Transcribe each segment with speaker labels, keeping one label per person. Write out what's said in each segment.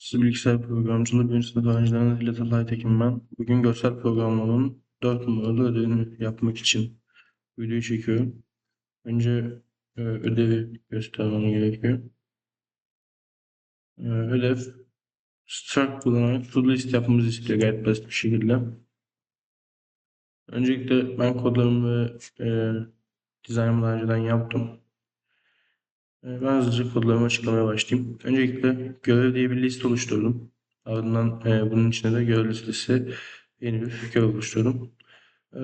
Speaker 1: Siz bilgisayar programcılığı sınıf öğrencilerinden Hilal Talay Tekin ben. Bugün görsel programlamanın 4 numaralı ödevini yapmak için videoyu çekiyorum. Önce e, ödevi göstermem gerekiyor. E, ödev struct kullanarak to list yapmamızı istiyor gayet basit bir şekilde. Öncelikle ben kodlarımı ve e, dizaynımı daha önceden yaptım. Ee, Ben hızlıca kodlarımı açıklamaya başlayayım. Öncelikle görev diye bir liste oluşturdum. Ardından e, bunun içine de görev listesi yeni bir görev oluşturdum. E,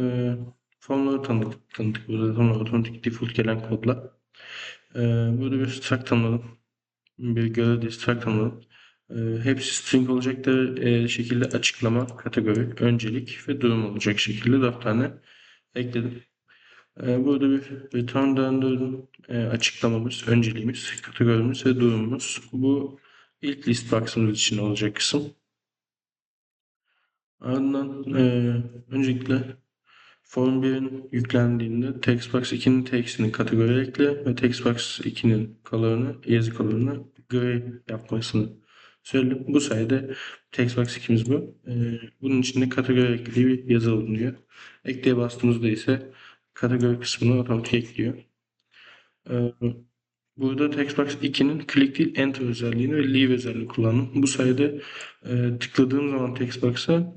Speaker 1: formları tanıdık, tanıdık burada sonra otomatik default gelen kodla. E, burada bir struct tanımladım. Bir görev diye struct tanımladım. E, hepsi string olacak da e, şekilde açıklama, kategori, öncelik ve durum olacak şekilde dört tane ekledim. Ee, Burada bir return döndürdüm. Ee, açıklamamız, önceliğimiz, kategorimiz ve durumumuz. Bu ilk list box'ımız için olacak kısım. Ardından e, öncelikle form 1'in yüklendiğinde textbox 2'nin text'ini kategori ekle ve textbox 2'nin color'ını, yazı color'ını gray yapmasını söyledim. Bu sayede textbox 2'miz bu. Ee, bunun içinde kategori eklediği bir yazı bulunuyor. Ekleye bastığımızda ise kategori kısmını otomatik ekliyor. Ee, burada Textbox 2'nin click değil enter özelliğini ve leave özelliğini kullandım. Bu sayede e, tıkladığım zaman Textbox'a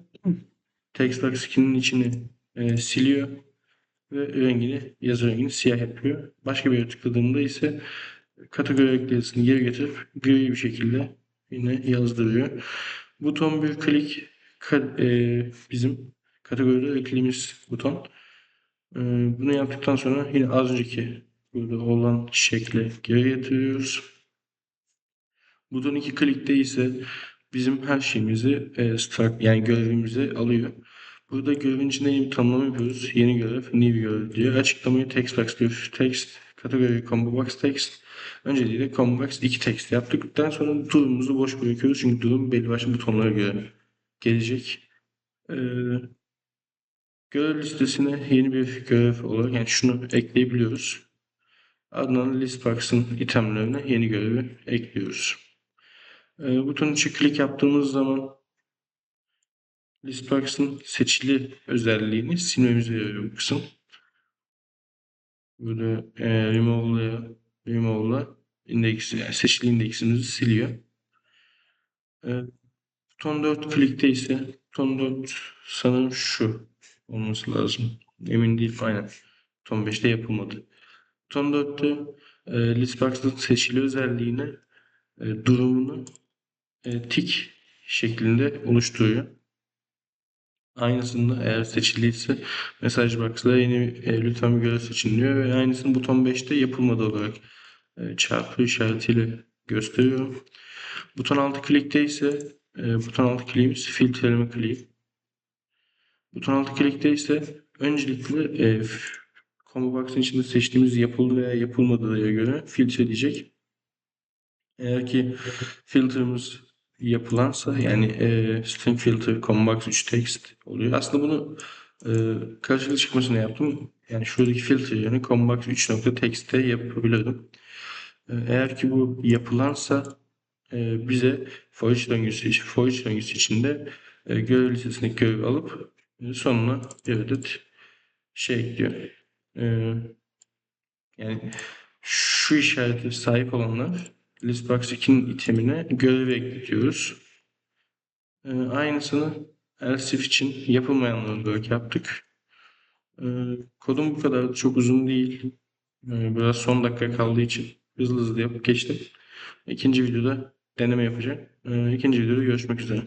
Speaker 1: Textbox 2'nin içini e, siliyor ve rengini, yazı rengini siyah yapıyor. Başka bir yere tıkladığımda ise kategori ekleyisini geri getirip gri bir şekilde yine yazdırıyor. Buton bir ka- e, bizim kategoride eklediğimiz buton. Ee, Bunu yaptıktan sonra yine az önceki burada olan şekle geri getiriyoruz. Buton iki klikte ise bizim her şeyimizi e, start yani görevimizi alıyor. Burada görevin içinde yeni bir tanımlama yapıyoruz. Yeni görev, new görev diyor. Açıklamayı text box diyor. Text, kategori combo box text. Önceliği combo box 2 text yaptıktan sonra durumumuzu boş bırakıyoruz. Çünkü durum belli başlı butonlara göre gelecek. Ee, Görev listesine yeni bir görev olarak yani şunu ekleyebiliyoruz. Ardından list box'ın itemlerine yeni görevi ekliyoruz. Ee, buton içi klik yaptığımız zaman list box'ın seçili özelliğini silmemize yarıyor bu kısım. Burada e, remove'la remove'la indeksi yani seçili indeksimizi siliyor. Ee, buton 4 klikte ise buton 4 sanırım şu olması lazım. Emin değilim. Aynen. Ton 5'te yapılmadı. Ton 4'te e, Listbox'ın seçili özelliğine e, durumunu e, tik şeklinde oluşturuyor. Aynısında eğer seçiliyse mesaj box'la yeni e, lütfen bir görev seçin diyor ve aynısını buton 5'te yapılmadı olarak e, çarpı işaretiyle gösteriyor. Buton 6 klikte ise e, buton 6 kliğimiz filtreleme kliği. Buton altı klikte ise öncelikle e, combo içinde seçtiğimiz yapıldı veya yapılmadığına göre filtreleyecek. Eğer ki filtremiz yapılansa yani e, string filter combo box 3 text oluyor. Aslında bunu e, karşılıklı çıkmasını yaptım. Yani şuradaki filtre yerine combo box 3 nokta text'te yapabilirdim. E, eğer ki bu yapılansa e, bize for each döngüsü, for each döngüsü içinde e, görev listesindeki görevi alıp sonuna bir şey ekliyor. Yani şu işarete sahip olanlar listbox 2'nin itemine görevi ekletiyoruz. Ee, aynısını else if için yapılmayanları da yaptık. Ee, kodum bu kadar çok uzun değil. Ee, biraz son dakika kaldığı için hızlı hızlı yapıp geçtim. İkinci videoda deneme yapacağım. Ee, ikinci videoda görüşmek üzere.